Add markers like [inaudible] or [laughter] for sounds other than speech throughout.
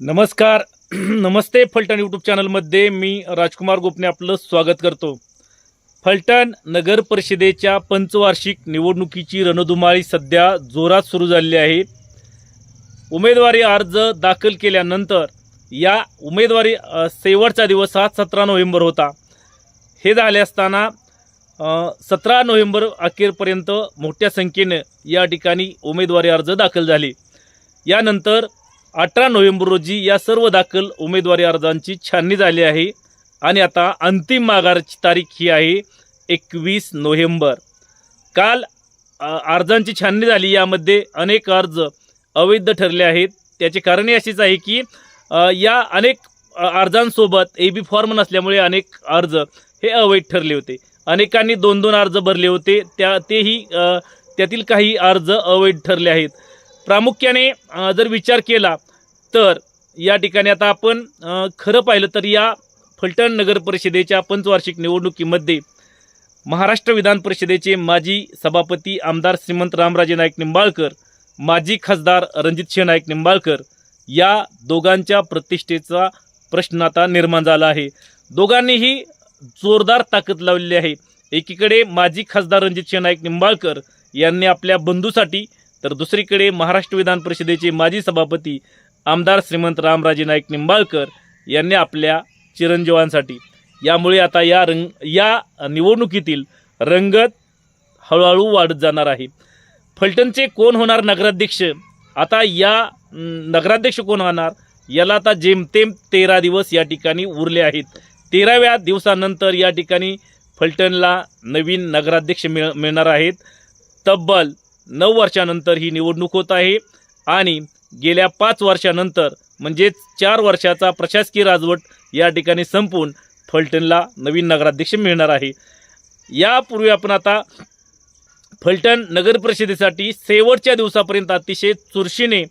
नमस्कार. [clears throat] नमस्ते फलटण यूट्यूब चॅनलमध्ये. मी राजकुमार गोपने आपलं स्वागत करतो. फलटण नगर परिषदेच्या पंचवार्षिक निवडणुकीची रणधुमाळी सध्या जोरात सुरू झालेली आहे. उमेदवारी अर्ज दाखल केल्यानंतर या उमेदवारी शेवटचा दिवस हा सतरा नोव्हेंबर होता. हे झाले असताना सतरा नोव्हेंबर अखेरपर्यंत मोठ्या संख्येनं या ठिकाणी उमेदवारी अर्ज दाखल झाले. यानंतर अठरा नोव्हेंबर रोजी या सर्व दाखल उमेदवारी अर्जांची छाननी झाली आहे. आणि आता अंतिम माघारची तारीख ही आहे एकवीस नोव्हेंबर. काल अर्जांची छाननी झाली. यामध्ये अनेक अर्ज अवैध ठरले आहेत. त्याचे कारण असेच आहे की या अनेक अर्जांसोबत ए बी फॉर्म नसल्यामुळे अनेक अर्ज हे अवैध ठरले होते. अनेकांनी दोन दोन अर्ज भरले होते. त्या तेही त्यातील काही अर्ज अवैध ठरले आहेत. प्रामुख्याने जर विचार केला तर या ठिकाणी आता आपण खरं पाहिलं तर या फलटण नगर परिषदेच्या पंचवार्षिक निवडणुकीमध्ये महाराष्ट्र विधान परिषदेचे माजी सभापती आमदार श्रीमंत रामराजे नाईक निंबाळकर माजी खासदार रणजित नाईक निंबाळकर या दोघांच्या प्रतिष्ठेचा प्रश्न आता निर्माण झाला आहे. दोघांनीही जोरदार ताकद लावलेली आहे. एकीकडे माजी खासदार रणजितसिंह नाईक निंबाळकर यांनी आपल्या बंधूसाठी तर दुसरीकडे महाराष्ट्र विधान परिषदेचे माजी सभापती आमदार श्रीमंत रामराजे नाईक निंबाळकर यांनी आपल्या चिरंजीवांसाठी. यामुळे आता या रंग या निवडणुकीतील रंगत हळूहळू वाढत जाणार आहे. फलटणचे कोण होणार नगराध्यक्ष? आता या नगराध्यक्ष कोण होणार? याला आता जेमतेम तेरा दिवस या ठिकाणी उरले आहेत. तेराव्या दिवसानंतर या ठिकाणी फलटणला नवीन नगराध्यक्ष मिळ मिळणार आहेत. तब्बल नऊ वर्षानंतर ही निवडणूक होत आहे आणि गेल्या पाच वर्षानंतर म्हणजेच चार वर्षाचा प्रशासकीय राजवट या ठिकाणी संपून फलटणला नवीन नगराध्यक्ष मिळणार आहे. यापूर्वी आपण आता फलटण नगर परिषदेसाठी शेवटच्या दिवसापर्यंत अतिशय चुरशीने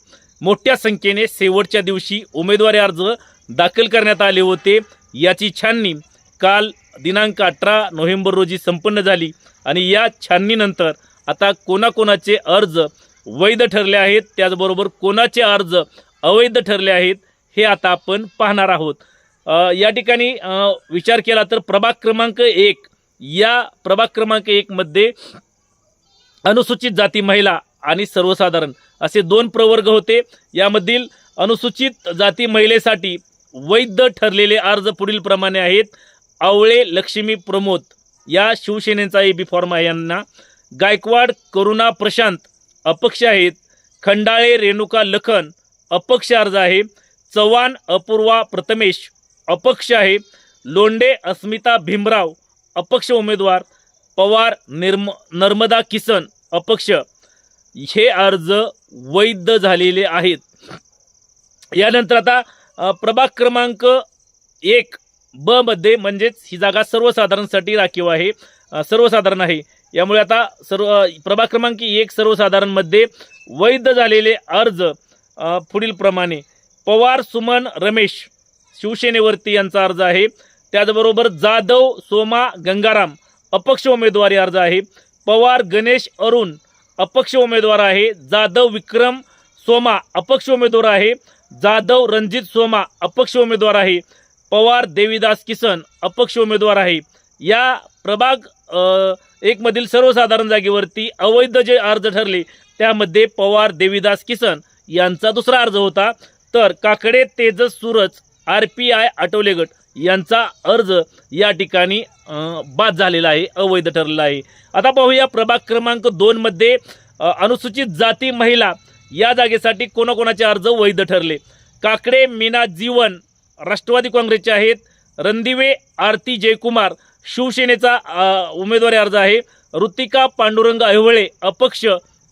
मोठ्या संख्येने शेवटच्या दिवशी उमेदवारी अर्ज दाखल करण्यात आले होते. याची छाननी काल दिनांक अठरा नोव्हेंबर रोजी संपन्न झाली आणि या छाननीनंतर आता कोणाकोणाचे अर्ज वैध ठरले आहेत. त्याचबरोबर कोणाचे अर्ज अवैध ठरले आहेत हे आता आपण पाहणार आहोत. या ठिकाणी विचार केला तर प्रभाग क्रमांक एक. या प्रभाग क्रमांक एकमध्ये अनुसूचित जाती महिला आणि सर्वसाधारण असे दोन प्रवर्ग होते. यामधील अनुसूचित जाती महिलेसाठी वैध ठरलेले अर्ज पुढील प्रमाणे आहेत. आवळे लक्ष्मी प्रमोद या शिवसेनेचा ए बी फॉर्म आहे यांना. गायकवाड करुणा प्रशांत अपक्ष आहेत. खंडाळे रेणुका लखन अपक्ष अर्ज आहे. चव्हाण अपूर्वा प्रथमेश अपक्ष आहे. लोंडे अस्मिता भीमराव अपक्ष उमेदवार. पवार निर्म नर्मदा किसन अपक्ष. हे अर्ज वैध झालेले आहेत. यानंतर आता प्रभाग क्रमांक एक ब मध्ये म्हणजेच ही जागा सर्वसाधारणसाठी राखीव आहे. सर्वसाधारण आहे. यामुळे आता सर्व प्रभाग क्रमांक एक सर्वसाधारणमध्ये वैध झालेले अर्ज पुढीलप्रमाणे पुढील प्रमाणे. पवार सुमन रमेश शिवसेनेवरती यांचा अर्ज आहे. त्याचबरोबर जाधव सोमा गंगाराम अपक्ष उमेदवारी अर्ज आहे. पवार गणेश अरुण अपक्ष उमेदवार आहे. जाधव विक्रम सोमा अपक्ष उमेदवार आहे. जाधव रणजित सोमा अपक्ष उमेदवार आहे. पवार देवीदास किसन अपक्ष उमेदवार आहे. या प्रभाग एकमधील सर्वसाधारण जागेवरती अवैध जे अर्ज ठरले त्यामध्ये पवार देवीदास किसन यांचा दुसरा अर्ज होता. तर Kakade Tejas Suraj R P I Athawale गट यांचा अर्ज या ठिकाणी बाद झालेला आहे अवैध ठरलेला आहे. आता पाहूया प्रभाग क्रमांक दोनमध्ये अनुसूचित जाती महिला या जागेसाठी कोणाकोणाचे अर्ज वैध ठरले? काकडे मीना जीवन राष्ट्रवादी काँग्रेसचे आहेत. रणदिवे आरती जयकुमार शिवसेनेचा उमेदवारी अर्ज आहे. ऋतिका पांडुरंग अहिवळे अपक्ष.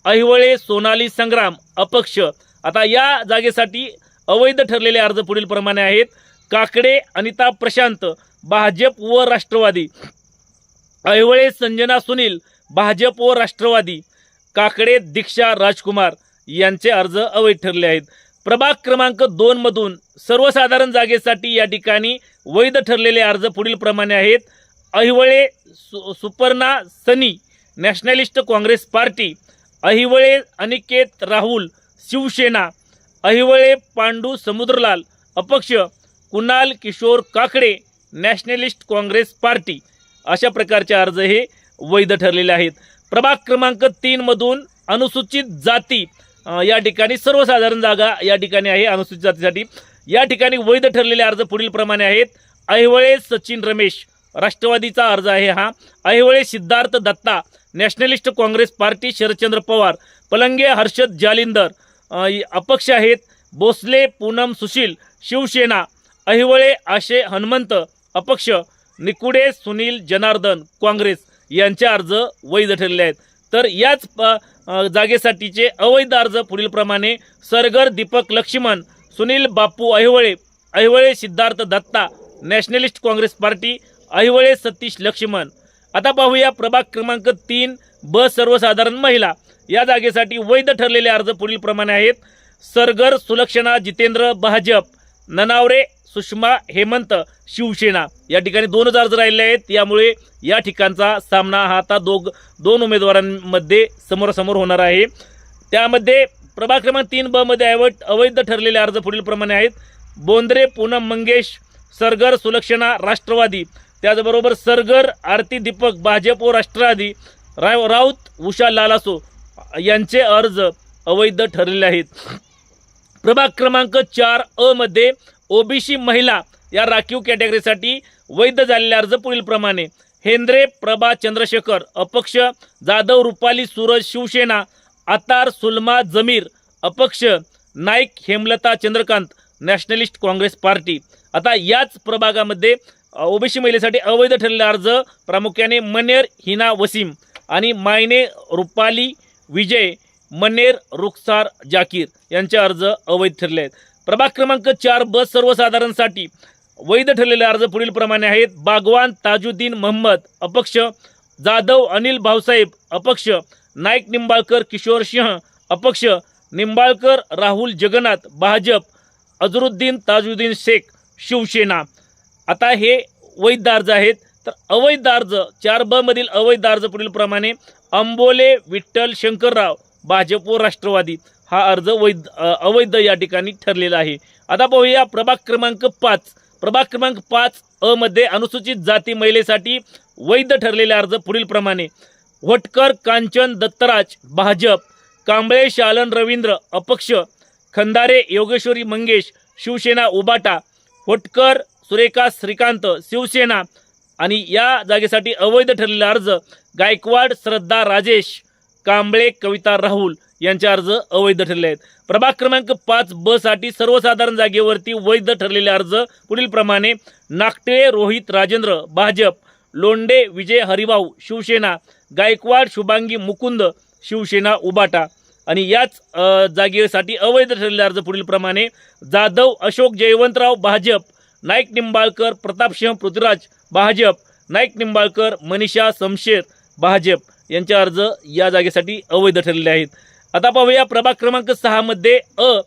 अहिवळे सोनाली संग्राम अपक्ष. आता या जागेसाठी अवैध ठरलेले अर्ज पुढील प्रमाणे आहेत. काकडे अनिता प्रशांत भाजप व राष्ट्रवादी. ऐवळे संजना सुनील भाजप व राष्ट्रवादी. काकडे दीक्षा राजकुमार यांचे अर्ज अवैध ठरले आहेत. प्रभाग क्रमांक दोन मधून सर्वसाधारण जागेसाठी या ठिकाणी वैध ठरलेले अर्ज पुढील प्रमाणे आहेत. अहिवळे सु Suparna Sunny Nationalist Congress Party Ahivale Aniket Rahul Shiv Sena Ahivale Pandu Samudralal अपक्ष Kunal Kishor Kakade Nationalist Congress Party. अशा प्रकारचे अर्ज हे वैध ठरलेले आहेत. प्रभाग क्रमांक तीनमधून अनुसूचित जाती या ठिकाणी सर्वसाधारण जागा या ठिकाणी आहे अनुसूचित जातीसाठी. या ठिकाणी वैध ठरलेले अर्ज पुढील प्रमाणे आहेत. अहिवळे सचिन रमेश राष्ट्रवादीचा अर्ज आहे हा. Aihole Siddharth Datta nationalist Congress party Sharadchandra Pawar Palange Harshad Jalindar अपक्ष आहेत भोसले पूनम सुशील शिवसेना अहिवळे आशे हनुमंत अपक्ष निकुडे सुनील जनार्दन काँग्रेस यांचे अर्ज वैध ठरले आहेत. तर याच प जागेसाठीचे अवैध अर्ज पुढीलप्रमाणे Sargar Deepak Laxman Sunil Bapu Ahivale Ahivale Siddharth Datta Nationalist Congress Party Aivale Satish Laxman. आता पाहूया प्रभाग क्रमांक तीन ब सर्वसाधारण महिला. या जागेसाठी वैध ठरलेले अर्ज पुढील प्रमाणे आहेत. सरगर सुलक्षणा जितेंद्र भाजप ननावरे सुषमा हेमंत शिवसेना. या ठिकाणी दोनच अर्ज राहिले आहेत. यामुळे या ठिकाणचा सामना हा आता दोघ दोन उमेदवारांमध्ये समोरासमोर होणार आहे. त्यामध्ये प्रभाग क्रमांक तीन ब मध्ये अवैध अवैध ठरलेले अर्ज पुढील प्रमाणे आहेत. बोंद्रे पूनम मंगेश सरगर सुलक्षणा राष्ट्रवादी. त्याचबरोबर सरगर आरती दीपक भाजप व राष्ट्रवादी राव राऊत उषा लालासो यांचे अर्ज अवैध ठरलेले आहेत. प्रभाग क्रमांक चार अ मध्ये ओबीसी महिला या राखीव कॅटेगरीसाठी वैध झालेले अर्ज पुढील प्रमाणे. हेंद्रे प्रभा चंद्रशेखर अपक्ष जाधव रुपाली सूरज शिवसेना आतार सुलमा जमीर अपक्ष Naik Hemlata Chandrakant Nationalist Congress Party. आता याच प्रभागामध्ये ओबीसी महिलेसाठी अवैध ठरलेले अर्ज प्रामुख्याने मनेर हिना वसीम आणि मायने रुपाली विजय मनेर रुखसार जाकीर यांचे अर्ज अवैध ठरले आहेत. प्रभाग क्रमांक चार ब सर्वसाधारणसाठी वैध ठरलेले अर्ज पुढीलप्रमाणे आहेत. बागवान ताजुद्दीन महम्मद अपक्ष जाधव अनिल भाऊसाहेब अपक्ष नाईक निंबाळकर किशोर सिंह अपक्ष निंबाळकर राहुल जगन्नाथ भाजप अजरुद्दीन ताजुद्दीन शेख शिवसेना. आता हे वैध अर्ज आहेत. तर अवैध अर्ज चार ब मधील अवैध अर्ज पुढील प्रमाणे अंबोले विठ्ठल शंकरराव भाजप व राष्ट्रवादी हा अर्ज वैध अवैध या ठिकाणी ठरलेला आहे. आता पाहूया प्रभाग क्रमांक पाच. प्रभाग क्रमांक पाच अ मध्ये अनुसूचित जाती महिलेसाठी वैध ठरलेले अर्ज पुढील प्रमाणे. वटकर कांचन दत्तराज भाजप कांबळे शालन रवींद्र अपक्ष खंदारे योगेश्वरी मंगेश शिवसेना उबाटा होटकर सुरेखा श्रीकांत शिवसेना आणि या जागेसाठी अवैध ठरलेले अर्ज गायकवाड श्रद्धा राजेश कांबळे कविता राहुल यांचे अर्ज अवैध ठरले आहेत. प्रभाग क्रमांक पाच ब साठी सर्वसाधारण जागेवरती वैध ठरलेले अर्ज पुढील प्रमाणे नागटिळे रोहित राजेंद्र भाजप लोंडे विजय हरिभाऊ शिवसेना गायकवाड शुभांगी मुकुंद शिवसेना उबाटा आणि याच जागेसाठी अवैध ठरलेले अर्ज पुढील प्रमाणे जाधव अशोक जयवंतराव भाजप नाईक निंबाळकर प्रतापसिंह पृथ्वीराज भाजप. नाईक निंबाळकर मनीषा समशेर भाजप. यांचे अर्ज या जागेसाठी अवैध ठरलेले आहेत. आता पाहूया प्रभाग क्रमांक सहामध्ये अ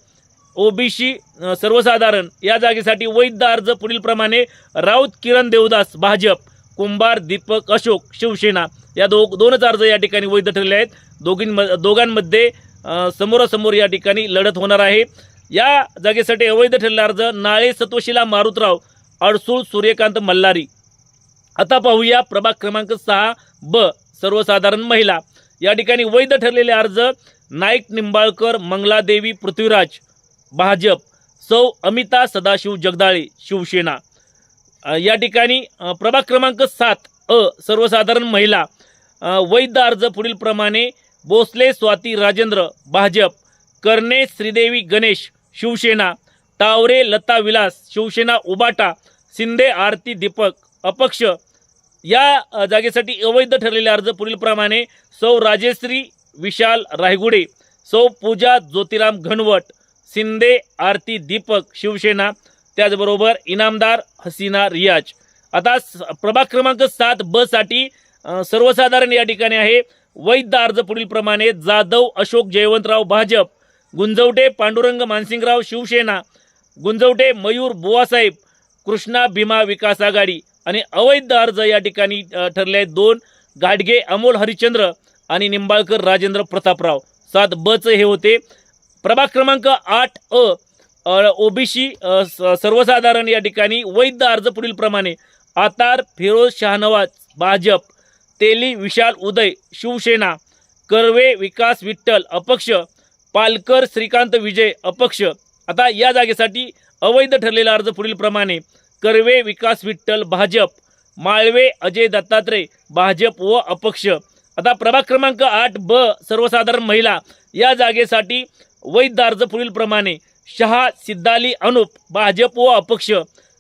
ओबीसी सर्वसाधारण या जागेसाठी वैध अर्ज पुढीलप्रमाणे राऊत किरण देवदास भाजप कुंभार दीपक अशोक शिवसेना या दो दोनच अर्ज या ठिकाणी वैध ठरले आहेत. दोघींम दोघांमध्ये समोरासमोर या ठिकाणी लढत होणार आहे. या जागेसाठी अवैध ठरलेला अर्ज नाळे सत्वशिला मारुतराव अडसूळ सूर्यकांत मल्हारी आता पाहूया प्रभाग क्रमांक सहा ब सर्वसाधारण महिला. या ठिकाणी वैध ठरलेले अर्ज नाईक निंबाळकर मंगलादेवी पृथ्वीराज भाजप सौ अमिता सदाशिव जगदाळे शिवसेना. या ठिकाणी प्रभाग क्रमांक सात अ सर्वसाधारण महिला. वैध अर्ज पुढील प्रमाणे भोसले स्वाती राजेंद्र भाजप कर्णे श्रीदेवी गणेश शिवसेना तावरे लता विलास शिवसेना उबाटा शिंदे आरती दीपक अपक्ष. या जागेसाठी अवैध ठरलेले अर्ज पुढीलप्रमाणे सौ राजेश्री विशाल रायगुडे सौ पूजा ज्योतिराम घनवट शिंदे आरती दीपक शिवसेना त्याचबरोबर इनामदार हसीना रियाज. आता स- प्रभाग क्रमांक सात ब साठी सर्वसाधारण या ठिकाणी आहे. वैध अर्ज पुढीलप्रमाणे जाधव अशोक जयवंतराव भाजप गुंजवटे पांडुरंग मानसिंगराव शिवसेना गुंजवटे मयूर बुवासाहेब कृष्णा भीमा विकास आघाडी आणि अवैध अर्ज या ठिकाणी ठरले आहेत. दोन गाडगे अमोल हरिश्चंद्र आणि निंबाळकर राजेंद्र प्रतापराव. सात बच हे होते. प्रभाग क्रमांक आठ अ ओबीसी सर्वसाधारण या ठिकाणी वैध अर्ज पुढील प्रमाणे. आतार फिरोज शहानवाज भाजप तेली विशाल उदय शिवसेना कर्वे विकास विठ्ठल अपक्ष पालकर श्रीकांत विजय अपक्ष. आता या जागेसाठी अवैध ठरलेला अर्ज पुढील प्रमाणे. कर्वे विकास विठ्ठल भाजप. माळवे अजय दत्तात्रय भाजप व अपक्ष. आता प्रभाग क्रमांक आठ ब सर्वसाधारण महिला. या जागेसाठी वैध अर्ज पुढीलप्रमाणे शहा सिद्धाली अनुप भाजप व अपक्ष.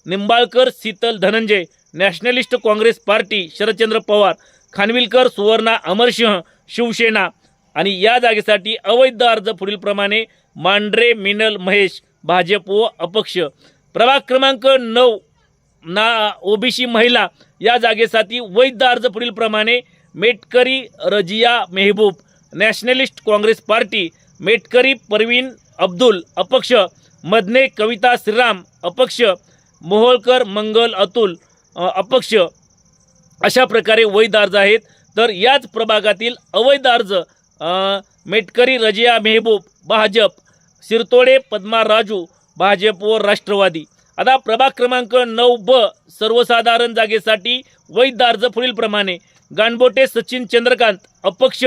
Nimbalkar Sheetal Dhananjay. Nationalist Congress Party Sharadchandra Pawar. Khanvilkar Suvarna Amarsinh Shiv Sena. आणि या जागेसाठी अवैध अर्ज पुढील प्रमाणे मांढरे मिनल महेश भाजप व अपक्ष. प्रभाग क्रमांक नऊ ना ओबीसी महिला या जागेसाठी वैध अर्ज पुढील प्रमाणे Metkari Rajiya Mehboob Nationalist Congress Party Metkari Parveen Abdul अपक्ष मधने कविता श्रीराम अपक्ष मोहोळकर मंगल अतुल अपक्ष. अशा प्रकारे वैध अर्ज आहेत. तर याच प्रभागातील अवैध अर्ज मेटकरी रजिया मेहबूब भाजप शिरतोडे पद्मा राजू भाजप व राष्ट्रवादी. आता प्रभाग क्रमांक नऊ ब सर्वसाधारण जागेसाठी वैध अर्ज पुढीलप्रमाणे गाणबोटे सचिन चंद्रकांत अपक्ष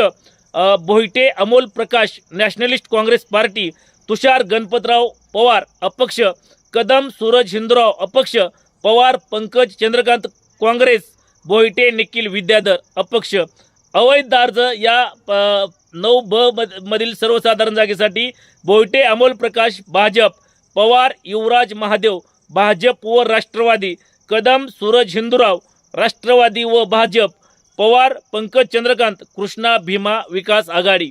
Bhoite Amol Prakash Nationalist Congress Party Tushar Ganpatrao Pawar अपक्ष कदम सूरज हिंदुराव अपक्ष पवार पंकज चंद्रकांत काँग्रेस भोईटे निखिल विद्याधर अपक्ष. अवैध अर्ज या नऊ ब मधील सर्वसाधारण जागेसाठी बोयटे अमोल प्रकाश भाजप पवार युवराज महादेव भाजप व राष्ट्रवादी कदम सूरज हिंदूराव राष्ट्रवादी व भाजप पवार पंकज चंद्रकांत कृष्णा भीमा विकास आघाडी.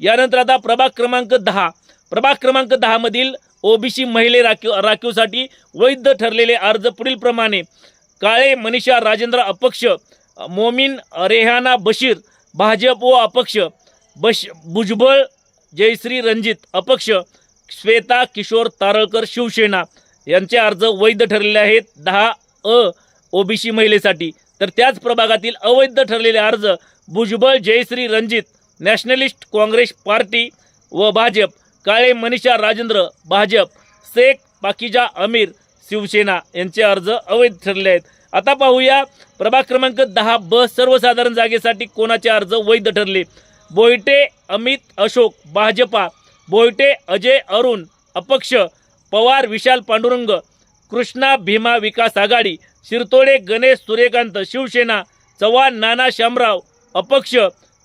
यानंतर आता प्रभाग क्रमांक दहा. प्रभाग क्रमांक दहामधील ओबीसी महिले राखीव राखीवसाठी वैध ठरलेले अर्ज पुढीलप्रमाणे काळे मनीषा राजेंद्र अपक्ष मोमीन रेहाना बशीर भाजप व अपक्ष बश भुजबळ जयश्री रणजित अपक्ष श्वेता किशोर तारळकर शिवसेना यांचे अर्ज वैध ठरलेले आहेत. दहा अ ओबीसी महिलेसाठी. तर त्याच प्रभागातील अवैध ठरलेले अर्ज Bhujbal Jayashree Ranjit Nationalist Congress Party व भाजप काळे मनीषा राजेंद्र भाजप शेख पाकिजा अमीर शिवसेना यांचे अर्ज अवैध ठरले आहेत. आता पाहूया प्रभाग क्रमांक दहा ब सर्वसाधारण जागेसाठी कोणाचे अर्ज वैध ठरले? बोयटे अमित अशोक भाजपा बोयटे अजय अरुण अपक्ष पवार विशाल पांडुरंग कृष्णा भीमा विकास आघाडी शिरतोडे गणेश सूर्यकांत शिवसेना चव्हाण नाना शामराव अपक्ष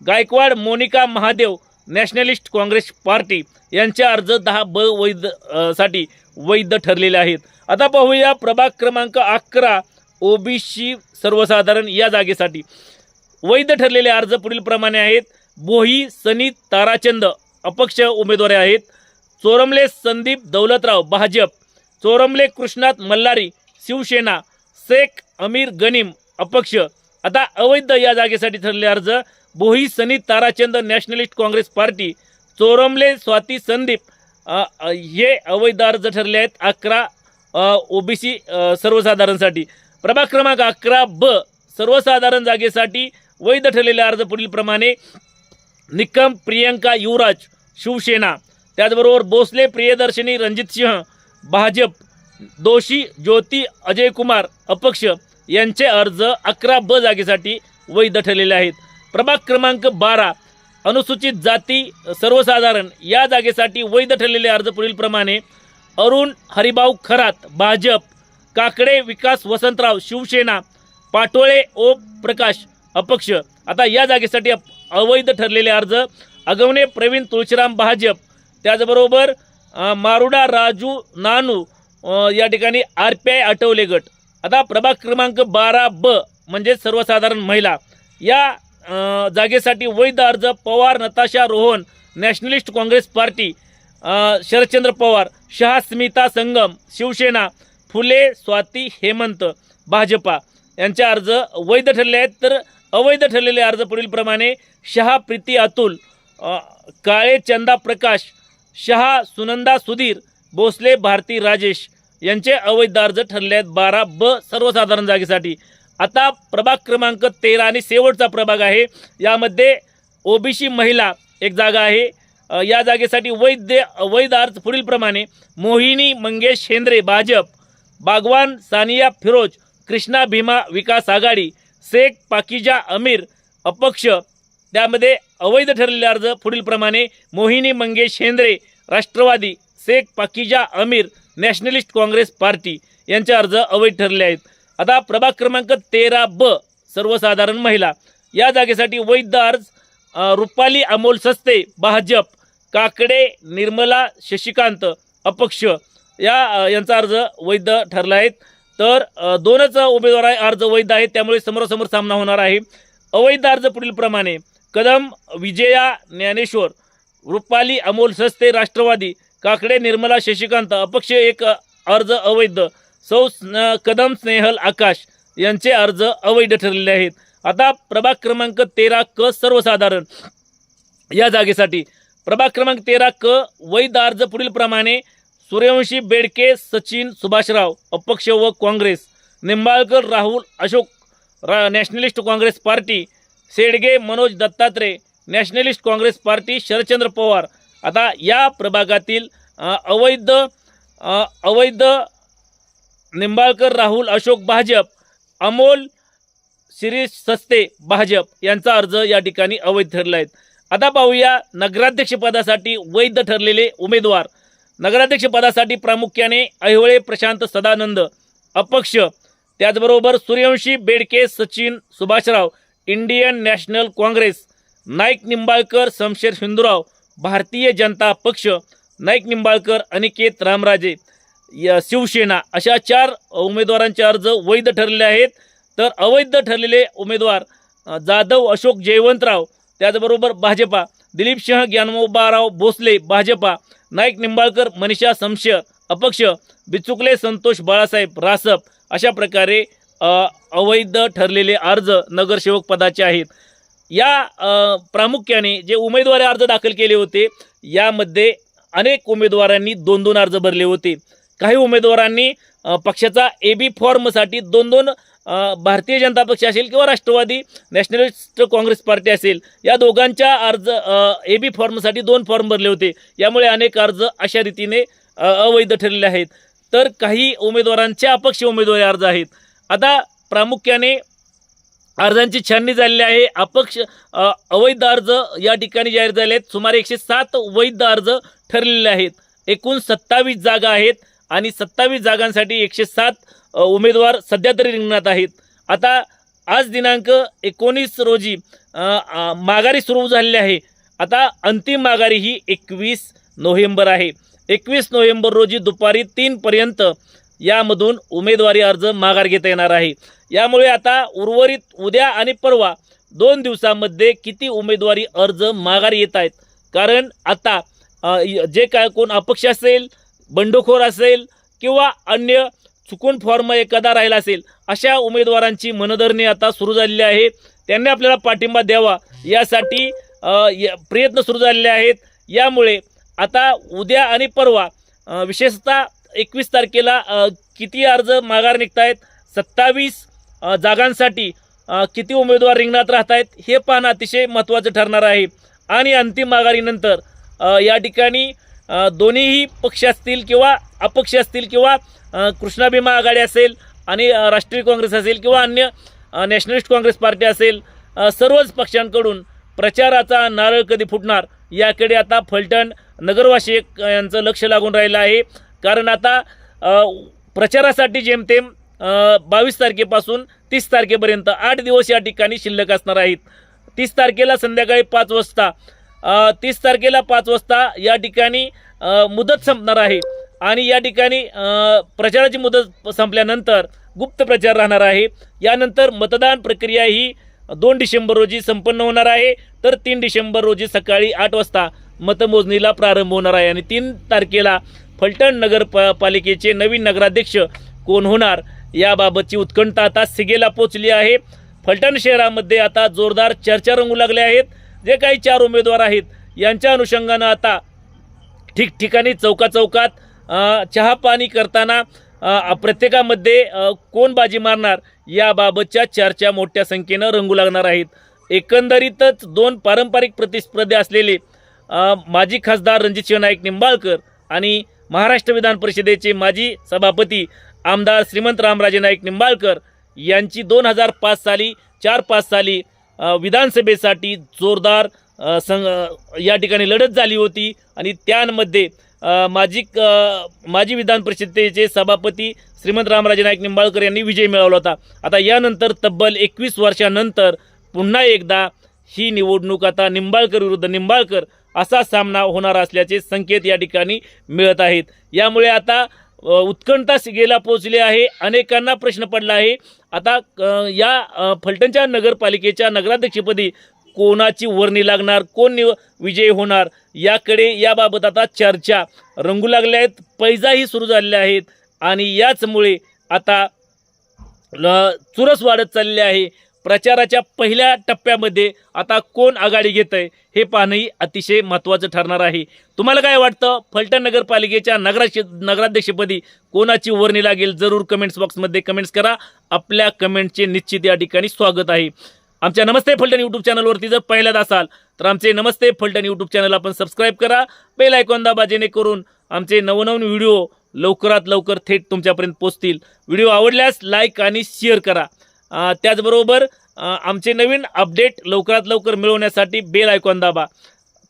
Gaikwad Monica Mahadev Nationalist Congress Party यांचे अर्ज दहा ब वैधसाठी वैध ठरलेले आहेत. आता पाहूया प्रभाग क्रमांक अकरा ओबीसी सर्वसाधारण या जागेसाठी. वैध ठरलेले अर्ज पुढील प्रमाणे आहेत. बोही सनी ताराचंद अपक्ष उमेदवार आहेत. चोरमले संदीप दौलतराव भाजप. चोरमले कृष्णात मल्हारी शिवसेना शेख अमीर गनीम अपक्ष. आता अवैध या जागेसाठी ठरले अर्ज Bohi Sunny Tarachand Nationalist Congress Party. Chormale Swati Sandeep हे अवैध अर्ज ठरले आहेत अकरा ओबीसी सर्वसाधारणसाठी. प्रभाग क्रमांक अकरा ब सर्वसाधारण जागेसाठी वैध ठरलेले अर्ज पुढील प्रमाणे निकम प्रियंका युवराज शिवसेना त्याचबरोबर भोसले प्रियदर्शनी रणजित सिंह भाजप दोषी ज्योती अजय कुमार अपक्ष यांचे अर्ज अकरा ब जागेसाठी वैध ठरलेले आहेत. प्रभाग क्रमांक बारा अनुसूचित जाती सर्वसाधारण या जागेसाठी वैध ठरलेले अर्ज पुढीलप्रमाणे अरुण हरिभाऊ खरात भाजप काकडे विकास वसंतराव शिवसेना पाटोळे ओम प्रकाश अपक्ष. आता या जागेसाठी अप- अवैध ठरलेले अर्ज अगवणे प्रवीण तुळशीराम भाजप त्याचबरोबर मारुडा राजू नानू या ठिकाणी आर पी आय आठवले गट. आता प्रभाग क्रमांक बारा ब म्हणजे सर्वसाधारण महिला. या जागेसाठी वैध अर्ज Pawar Natasha Rohan Nationalist Congress Party Sharadchandra Pawar Shah Smita Sangam Shiv Sena Phule Swati Hemant Bhajpa यांचे अर्ज वैध ठरले आहेत. तर अवैध ठरलेले अर्ज पुढीलप्रमाणे शहा प्रीती अतुल काळे चंदा प्रकाश शहा सुनंदा सुधीर भोसले भारती राजेश यांचे अवैध अर्ज ठरले आहेत बारा ब सर्वसाधारण जागेसाठी. आता प्रभाग क्रमांक तेरा आणि शेवटचा प्रभाग आहे. यामध्ये ओबीसी महिला एक जागा आहे. या जागेसाठी वैद्य वैध अर्ज पुढीलप्रमाणे मोहिनी मंगेश शेंद्रे भाजप बागवान सानिया फिरोज कृष्णा भीमा विकास आघाडी शेख पाकिजा अमीर अपक्ष. त्यामध्ये अवैध ठरलेले अर्ज पुढीलप्रमाणे Mohini Mangesh Shendre Rashtravadi Shaikh Pakija Amir nationalist Congress party यांचे अर्ज अवैध ठरले आहेत. आता प्रभाग क्रमांक तेरा ब सर्वसाधारण महिला. या जागेसाठी वैध अर्ज रुपाली अमोल सस्ते भाजप काकडे निर्मला शशिकांत अपक्ष. या यांचा अर्ज वैध ठरला आहे. तर दोनच उमेदवार आहे अर्ज वैध आहेत त्यामुळे समोरासमोर सामना होणार आहे. अवैध अर्ज पुढीलप्रमाणे कदम विजया ज्ञानेश्वर रुपाली अमोल सस्ते राष्ट्रवादी काकडे निर्मला शशिकांत अपक्ष एक अर्ज अवैध सौ कदम स्नेहल आकाश यांचे अर्ज अवैध ठरलेले आहेत. आता प्रभाग क्रमांक तेरा क सर्वसाधारण. या जागेसाठी प्रभाग क्रमांक तेरा क वैध अर्ज पुढीलप्रमाणे सूर्यवंशी बेडके सचिन सुभाषराव अपक्ष व काँग्रेस निंबाळकर राहुल अशोक रा Nationalist Congress Party Shedge Manoj Dattatray Nationalist Congress Party Sharadchandra Pawar. आता या प्रभागातील अवैध अवैध निंबाळकर राहुल अशोक भाजप अमोल शिरीष सस्ते भाजप यांचा अर्ज या ठिकाणी अवैध ठरला आहे आता पाहूया नगराध्यक्षपदासाठी वैध ठरलेले उमेदवार. नगराध्यक्षपदासाठी प्रामुख्याने ऐहोळे प्रशांत सदानंद अपक्ष त्याचबरोबर Suryavanshi Bedke Sachin Subhashrao Indian National Congress Naik Nimbalkar Shamsher Hindurao Bharatiya Janata Paksha Naik Nimbalkar Aniket Ramraje या शिवसेना अशा चार उमेदवारांचे अर्ज वैध ठरलेले आहेत. तर अवैध ठरलेले उमेदवार जाधव अशोक जयवंतराव त्याचबरोबर भाजपा दिलीप सिंह ज्ञानोबाराव भोसले भाजपा नाईक निंबाळकर मनीषा समश अपक्ष बिचुकले संतोष बाळासाहेब रासप अशा प्रकारे अवैध ठरलेले अर्ज नगरसेवक पदाचे आहेत. या प्रामुख्याने जे उमेदवारी अर्ज दाखल केले होते यामध्ये अनेक उमेदवारांनी दोन दोन अर्ज भरले होते. काही उमेदवारांनी पक्षाचा ए बी फॉर्मसाठी दोन दोन भारतीय जनता पक्ष असेल किंवा राष्ट्रवादी नॅशनलिस्ट काँग्रेस पार्टी असेल या दोघांच्या अर्ज ए बी फॉर्मसाठी दोन फॉर्म भरले होते. यामुळे अनेक अर्ज अशा रीतीने अवैध ठरलेले आहेत. तर काही उमेदवारांचे अपक्ष उमेदवारी अर्ज आहेत. आता प्रामुख्याने अर्जांची छाननी झालेली आहे. अपक्ष अवैध अर्ज या ठिकाणी जाहीर झाले आहेत. सुमारे एकशे सात वैध अर्ज ठरलेले आहेत. एकूण सत्तावीस जागा आहेत आणि सत्तावीस जागांसाठी एकशे सात उमेदवार सध्या तरी रिंगणात आहेत. आता आज दिनांक एकोणीस रोजी माघारी सुरू झालेली आहे. आता अंतिम माघारी ही एकवीस नोव्हेंबर आहे. एकवीस नोव्हेंबर रोजी दुपारी तीनपर्यंत यामधून उमेदवारी अर्ज माघार घेता येणार आहे. यामुळे आता उर्वरित उद्या आणि परवा दोन दिवसामध्ये किती उमेदवारी अर्ज माघार येत आहेत? कारण आता जे काय कोण अपक्ष असेल बंडखोर असेल किंवा अन्य चुकून फॉर्म एखादा राहिला असेल अशा उमेदवारांची मनधरणी आता सुरू झालेली आहे. त्यांनी आपल्याला पाठिंबा द्यावा. यासाठी य- प्रयत्न सुरू झालेले आहेत. यामुळे आता उद्या आणि परवा विशेषतः एकवीस तारखेला किती अर्ज माघार निघत आहेत सत्तावीस जागांसाठी किती उमेदवार रिंगणात राहत आहेत हे पाहणं अतिशय महत्त्वाचं ठरणार आहे. आणि अंतिम माघारीनंतर या ठिकाणी दोन्हीही पक्ष असतील किंवा अपक्ष असतील किंवा कृष्णा भीमा आघाडी असेल आणि राष्ट्रीय काँग्रेस असेल किंवा अन्य नॅशनलिस्ट काँग्रेस पार्टी असेल सर्वच पक्षांकडून प्रचाराचा नारळ कधी फुटणार याकडे आता फलटण नगरवासी यांचं लक्ष लागून राहिलं आहे. कारण आता प्रचारासाठी जेमतेम बावीस तारखेपासून तीस तारखेपर्यंत आठ दिवस या ठिकाणी शिल्लक असणार आहेत. तीस तारखेला संध्याकाळी पाच वाजता तीस तारखेला पाच वाजता या ठिकाणी मुदत संपणार आहे. आणि या ठिकाणी प्रचाराची मुदत संपल्यानंतर गुप्त प्रचार राहणार आहे. यानंतर मतदान प्रक्रिया ही दोन डिसेंबर रोजी संपन्न होणार आहे. तर तीन डिसेंबर रोजी सकाळी आठ वाजता मतमोजणीला प्रारंभ होणार आहे. आणि तीन तारखेला फलटण नगर प पालिकेचे नवीन नगराध्यक्ष कोण होणार याबाबतची उत्कंठा आता सिगेला पोचली आहे. फलटण शहरामध्ये आता जोरदार चर्चा रंगू लागल्या आहेत. जे काही चार उमेदवार आहेत यांच्या अनुषंगानं आता ठिकठिकाणी चौका चौकात चहा पाणी करताना प्रत्येकामध्ये कोण बाजी मारणार याबाबतच्या चर्चा मोठ्या संख्येनं रंगू लागणार आहेत. एकंदरीतच दोन पारंपरिक प्रतिस्पर्धी असलेले माजी खासदार रणजित नाईक निंबाळकर आणि महाराष्ट्र विधान परिषदेचे माजी सभापती आमदार श्रीमंत रामराजे नाईक निंबाळकर यांची दोन हजार पाच साली चार पाच साली विधानसभेसाठी जोरदार संघ या ठिकाणी लढत झाली होती आणि त्यांमध्ये माजी माजी विधान परिषदेचे सभापती श्रीमंत रामराजे नाईक निंबाळकर यांनी विजय मिळवला होता. आता यानंतर तब्बल एकवीस वर्षानंतर पुन्हा एकदा ही निवडणूक आता निंबाळकर विरुद्ध निंबाळकर असा सामना होणार असल्याचे संकेत या ठिकाणी मिळत आहेत. यामुळे आता उत्कंठा गेला पोहोचली आहे अनेकांना प्रश्न पडला आहे. आता या फलटणच्या नगरपालिकेच्या नगराध्यक्षपदी कोणाची वर्णी लागणार कोण विजयी होणार याकडे याबाबत आता चर्चा. रंगू लागल्या आहेत पैजाही सुरू झालेल्या आहेत आणि याचमुळे आता ल- चुरस वाढत चालली आहे. प्रचाराच्या पहिल्या टप्प्यामध्ये आता कोण आघाडी घेत आहे हे पाहणंही अतिशय महत्त्वाचं ठरणार आहे. तुम्हाला काय वाटतं? फलटण नगरपालिकेच्या नगराश नगराध्यक्षपदी कोणाची वर्णी लागेल? जरूर कमेंट्स बॉक्समध्ये कमेंट्स करा. आपल्या कमेंटचे निश्चित या ठिकाणी स्वागत आहे. आमच्या नमस्ते फलटण यूट्यूब चॅनलवरती जर पहिल्यांदा असाल तर आमचे नमस्ते फलटण यूट्यूब चॅनल आपण सबस्क्राईब करा. बेल आयकॉन दाबा जेणेकरून आमचे नवनवीन व्हिडिओ लवकरात लवकर थेट तुमच्यापर्यंत पोचतील. व्हिडिओ आवडल्यास लाईक आणि शेअर करा. त्याचबरोबर आमचे नवीन अपडेट लवकरात लवकर मिळवण्यासाठी बेल आयकॉन दाबा.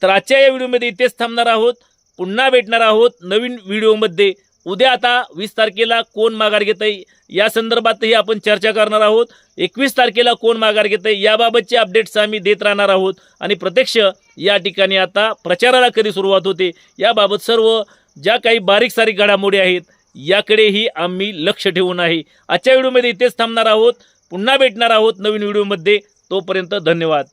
तर आजच्या या व्हिडिओमध्ये इथेच थांबणार आहोत. पुन्हा भेटणार आहोत नवीन व्हिडिओमध्ये उद्या आता वीस तारखेला कोण माघार घेत आहे या संदर्भातही आपण चर्चा करणार आहोत. एकवीस तारखेला कोण माघार घेत आहे याबाबतचे अपडेट्स आम्ही देत राहणार आहोत. आणि प्रत्यक्ष या ठिकाणी आता प्रचाराला कधी सुरुवात होते? याबाबत सर्व ज्या काही बारीक सारीक घडामोडी आहेत याकडेही आम्ही लक्ष ठेवून आहे. आजच्या व्हिडिओमध्ये इथेच थांबणार आहोत. पुन्हा भेटणार आहोत नवीन व्हिडिओमध्ये. तोपर्यंत धन्यवाद.